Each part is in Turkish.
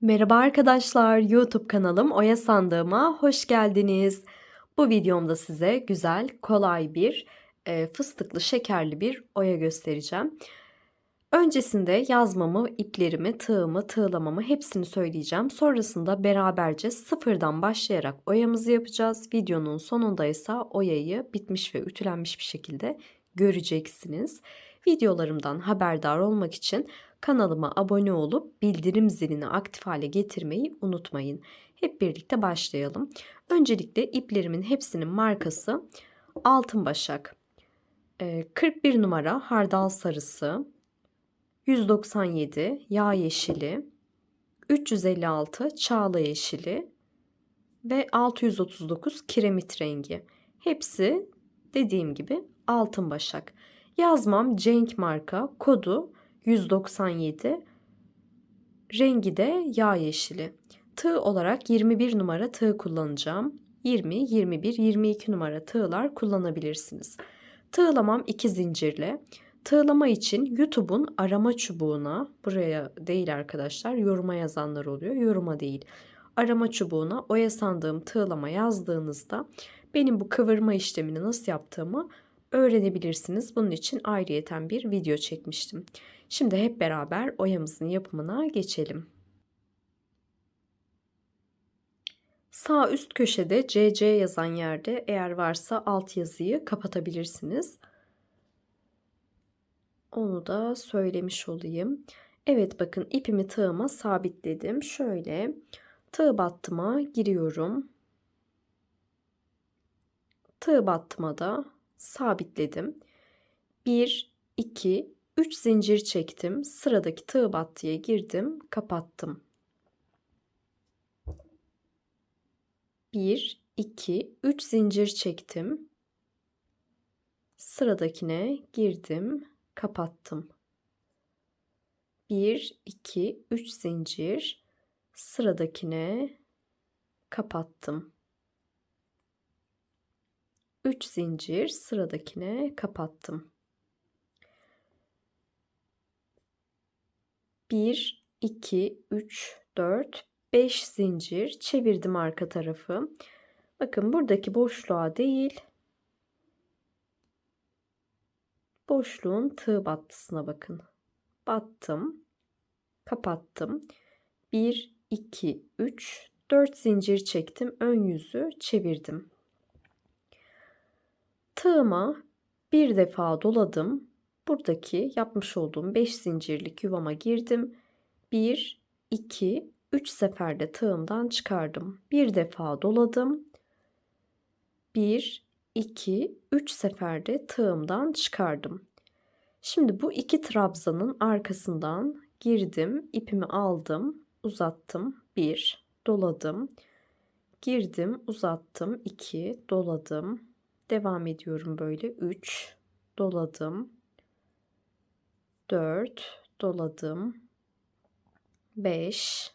Merhaba arkadaşlar, YouTube kanalım Oya Sandığıma hoş geldiniz. Bu videomda size güzel, kolay bir e, fıstıklı şekerli bir oya göstereceğim. Öncesinde yazmamı, iplerimi, tığımı, tığlamamı hepsini söyleyeceğim. Sonrasında beraberce sıfırdan başlayarak oyamızı yapacağız. Videonun sonunda ise oyayı bitmiş ve ütülenmiş bir şekilde göreceksiniz. Videolarımdan haberdar olmak için kanalıma abone olup bildirim zilini aktif hale getirmeyi unutmayın. Hep birlikte başlayalım. Öncelikle iplerimin hepsinin markası Altın Başak. 41 numara hardal sarısı, 197 yağ yeşili, 356 çağla yeşili ve 639 kiremit rengi. Hepsi dediğim gibi altın başak. Yazmam Cenk marka, kodu 197. Rengi de yağ yeşili. Tığ olarak 21 numara tığ kullanacağım. 20, 21, 22 numara tığlar kullanabilirsiniz. Tığlamam 2 zincirle. Tığlama için YouTube'un arama çubuğuna, buraya değil arkadaşlar, yoruma yazanlar oluyor. Yoruma değil. Arama çubuğuna oya sandığım tığlama yazdığınızda benim bu kıvırma işlemini nasıl yaptığımı öğrenebilirsiniz. Bunun için ayrıyeten bir video çekmiştim. Şimdi hep beraber oyamızın yapımına geçelim. Sağ üst köşede CC yazan yerde eğer varsa alt yazıyı kapatabilirsiniz. Onu da söylemiş olayım. Evet bakın ipimi tığıma sabitledim. Şöyle tığ battıma giriyorum. Tığ battıma da sabitledim. 1, 2, 3 zincir çektim. Sıradaki tığ battıya girdim. Kapattım. 1, 2, 3 zincir çektim. Sıradakine girdim. Kapattım. 1, 2, 3 zincir. Sıradakine kapattım. 3 zincir sıradakine kapattım. 1 2 3 4 5 zincir çevirdim arka tarafı. Bakın buradaki boşluğa değil boşluğun tığ battısına bakın. Battım. Kapattım. 1 2 3 4 zincir çektim. Ön yüzü çevirdim. Tığıma bir defa doladım. Buradaki yapmış olduğum 5 zincirlik yuvama girdim. 1, 2, 3 seferde tığımdan çıkardım. Bir defa doladım. 1, 2, 3 seferde tığımdan çıkardım. Şimdi bu iki trabzanın arkasından girdim, ipimi aldım, uzattım. 1, doladım. Girdim, uzattım. 2, doladım. Devam ediyorum böyle. 3 doladım. 4 doladım. 5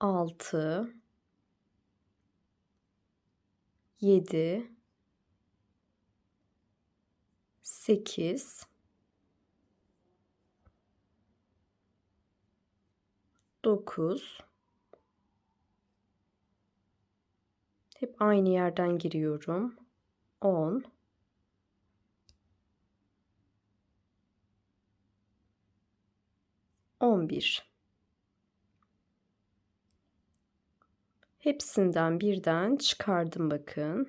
6 7 8 9 Hep aynı yerden giriyorum. 10 11 Hepsinden birden çıkardım bakın.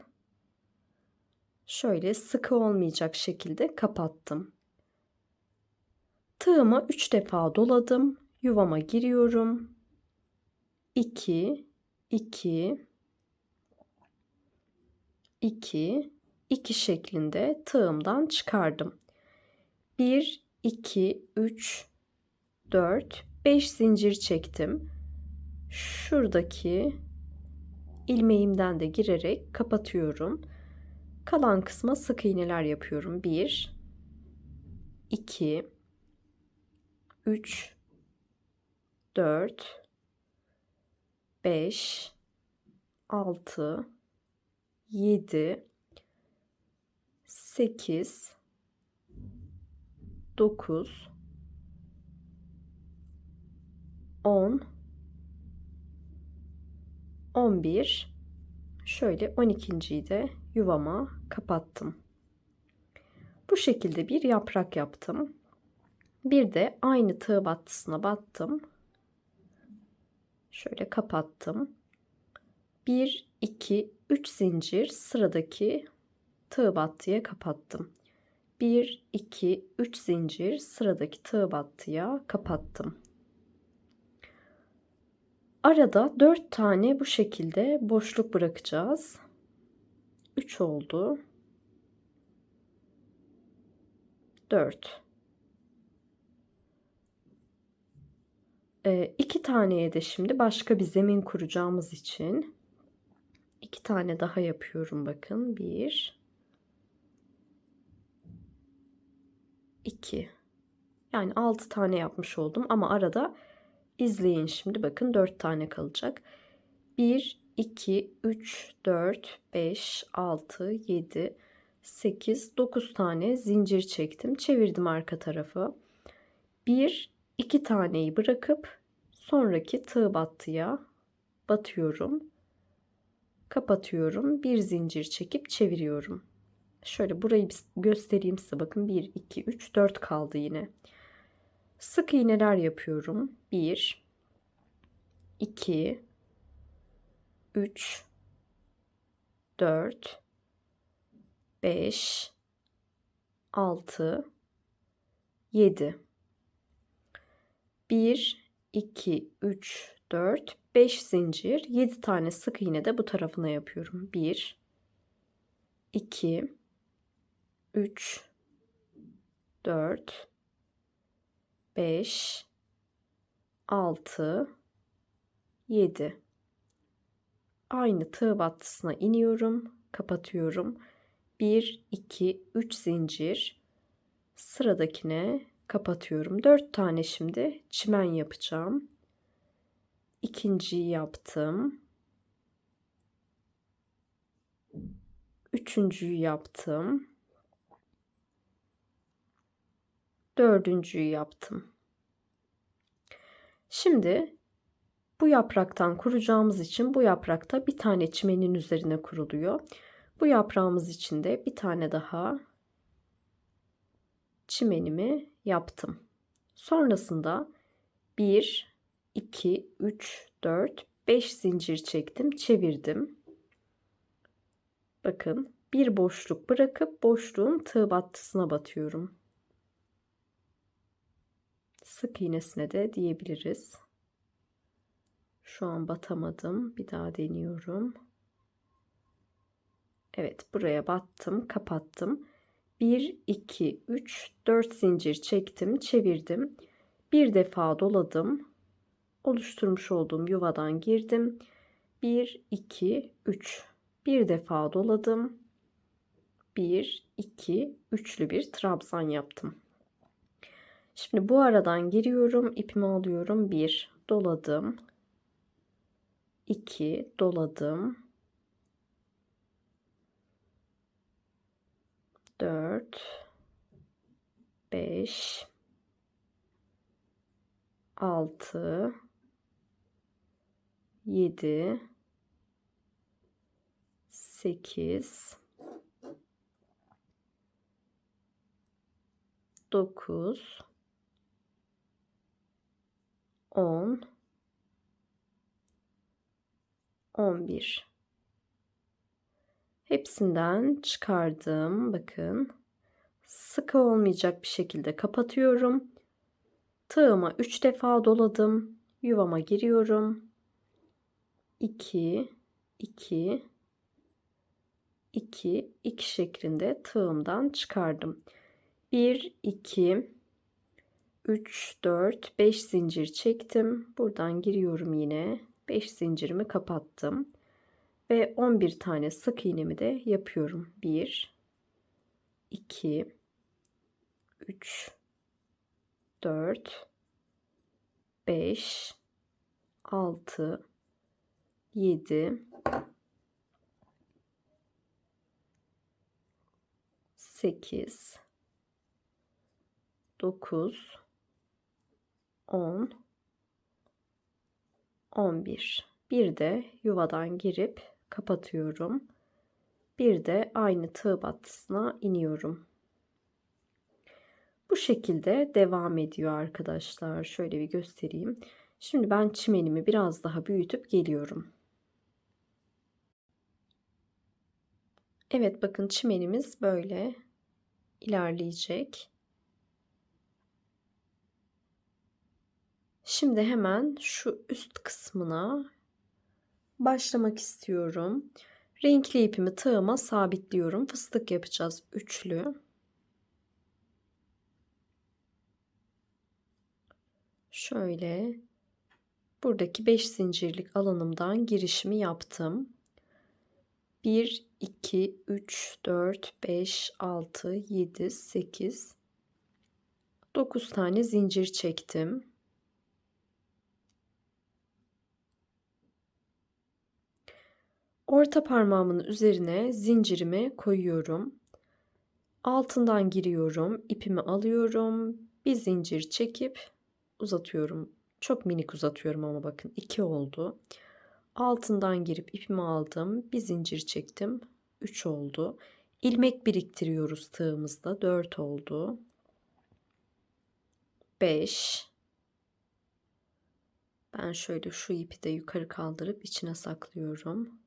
Şöyle sıkı olmayacak şekilde kapattım. Tığımı 3 defa doladım. Yuvama giriyorum. 2 2 2 2 şeklinde tığımdan çıkardım. 1 2 3 4 5 zincir çektim. Şuradaki ilmeğimden de girerek kapatıyorum. Kalan kısma sık iğneler yapıyorum. 1 2 3 4 5 6 7 8 9 10 11 şöyle 12.yi de yuvama kapattım. Bu şekilde bir yaprak yaptım. Bir de aynı tığ battısına battım. Şöyle kapattım. 1 2 3 zincir sıradaki tığ battıya kapattım. 1 2 3 zincir sıradaki tığ battıya kapattım. Arada 4 tane bu şekilde boşluk bırakacağız. 3 oldu. 4 ee, iki taneye de şimdi başka bir zemin kuracağımız için iki tane daha yapıyorum bakın bir iki yani altı tane yapmış oldum ama arada izleyin şimdi bakın dört tane kalacak 1 2 3 4 5 6 7 8, 9 tane zincir çektim. Çevirdim arka tarafı. 1, 2 taneyi bırakıp sonraki tığ battıya batıyorum. Kapatıyorum. Bir zincir çekip çeviriyorum. Şöyle burayı göstereyim size. Bakın 1, 2, 3, 4 kaldı yine. Sık iğneler yapıyorum. 1, 2, 3, 4, 5 6 7 1 2 3 4 5 zincir. 7 tane sık iğne de bu tarafına yapıyorum. 1 2 3 4 5 6 7 aynı tığ battısına iniyorum kapatıyorum. 1 2 3 zincir. Sıradakine kapatıyorum. 4 tane şimdi çimen yapacağım. İkinciyi yaptım. Üçüncüyü yaptım dördüncüyü yaptım şimdi bu yapraktan kuracağımız için bu yaprakta bir tane çimenin üzerine kuruluyor. Bu yaprağımız için de bir tane daha çimenimi yaptım. Sonrasında 1, 2, 3, 4, 5 zincir çektim, çevirdim. Bakın bir boşluk bırakıp boşluğun tığ battısına batıyorum. Sık iğnesine de diyebiliriz. Şu an batamadım. Bir daha deniyorum. Evet buraya battım kapattım. 1 2 3 4 zincir çektim çevirdim. Bir defa doladım. Oluşturmuş olduğum yuvadan girdim. 1 2 3 bir defa doladım. 1 2 üçlü bir trabzan yaptım. Şimdi bu aradan giriyorum, ipimi alıyorum. 1 doladım. 2 doladım. 4 5 6 7 8 9 10 11 Hepsinden çıkardım. Bakın. Sıkı olmayacak bir şekilde kapatıyorum. Tığıma 3 defa doladım. Yuvama giriyorum. 2 2 2 2 şeklinde tığımdan çıkardım. 1 2 3 4 5 zincir çektim. Buradan giriyorum yine. 5 zincirimi kapattım. Ve 11 tane sık iğnemi de yapıyorum. 1 2 3 4 5 6 7 8 9 10 11. Bir de yuvadan girip kapatıyorum. Bir de aynı tığ battısına iniyorum. Bu şekilde devam ediyor arkadaşlar. Şöyle bir göstereyim. Şimdi ben çimenimi biraz daha büyütüp geliyorum. Evet bakın çimenimiz böyle ilerleyecek. Şimdi hemen şu üst kısmına başlamak istiyorum. Renkli ipimi tığıma sabitliyorum. Fıstık yapacağız üçlü. Şöyle buradaki 5 zincirlik alanımdan girişimi yaptım. 1 2 3 4 5 6 7 8 9 tane zincir çektim. Orta parmağımın üzerine zincirimi koyuyorum. Altından giriyorum, ipimi alıyorum, bir zincir çekip uzatıyorum. Çok minik uzatıyorum ama bakın iki oldu. Altından girip ipimi aldım, bir zincir çektim, 3 oldu. İlmek biriktiriyoruz tığımızda, 4 oldu. 5 Ben şöyle şu ipi de yukarı kaldırıp içine saklıyorum.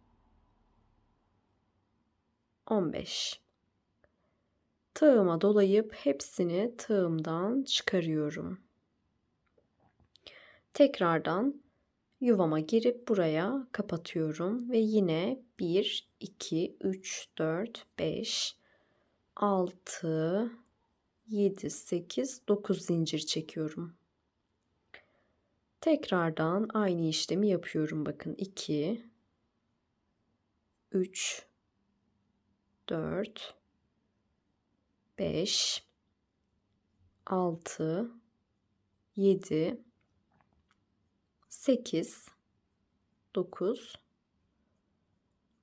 15 Tığıma dolayıp hepsini tığımdan çıkarıyorum. Tekrardan yuvama girip buraya kapatıyorum ve yine 1 2 3 4 5 6 7 8 9 zincir çekiyorum. Tekrardan aynı işlemi yapıyorum bakın 2 3 4 5 6 7 8 9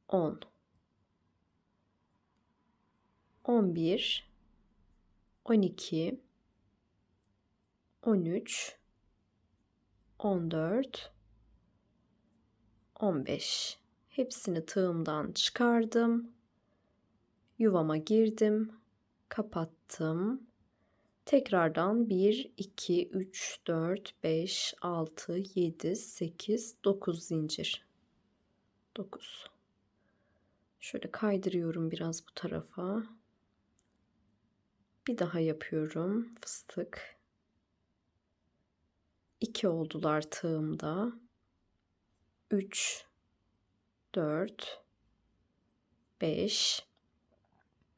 10 11 12 13 14 15 hepsini tığımdan çıkardım yuvama girdim kapattım. Tekrardan 1 2 3 4 5 6 7 8 9 zincir. 9 şöyle kaydırıyorum biraz bu tarafa. Bir daha yapıyorum fıstık. 2 oldular tığımda. 3 4 5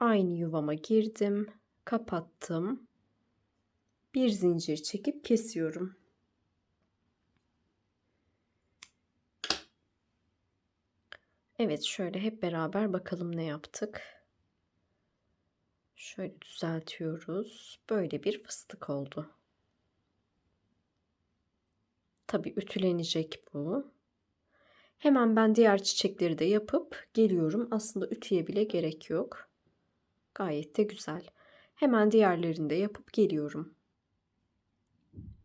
aynı yuvama girdim kapattım bir zincir çekip kesiyorum Evet şöyle hep beraber bakalım ne yaptık şöyle düzeltiyoruz böyle bir fıstık oldu Tabii ütülenecek bu. Hemen ben diğer çiçekleri de yapıp geliyorum. Aslında ütüye bile gerek yok. Gayet de güzel. Hemen diğerlerini de yapıp geliyorum.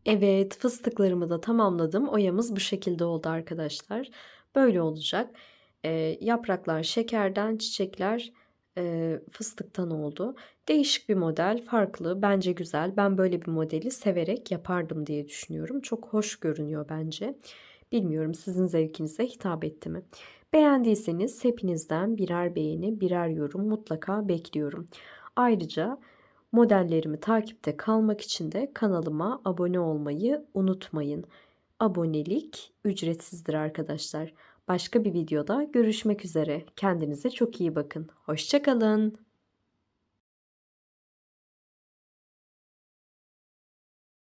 Evet fıstıklarımı da tamamladım. Oyamız bu şekilde oldu arkadaşlar. Böyle olacak. Ee, yapraklar şekerden, çiçekler e, fıstıktan oldu. Değişik bir model, farklı, bence güzel. Ben böyle bir modeli severek yapardım diye düşünüyorum. Çok hoş görünüyor bence. Bilmiyorum sizin zevkinize hitap etti mi? Beğendiyseniz hepinizden birer beğeni, birer yorum mutlaka bekliyorum. Ayrıca modellerimi takipte kalmak için de kanalıma abone olmayı unutmayın. Abonelik ücretsizdir arkadaşlar. Başka bir videoda görüşmek üzere. Kendinize çok iyi bakın. Hoşçakalın.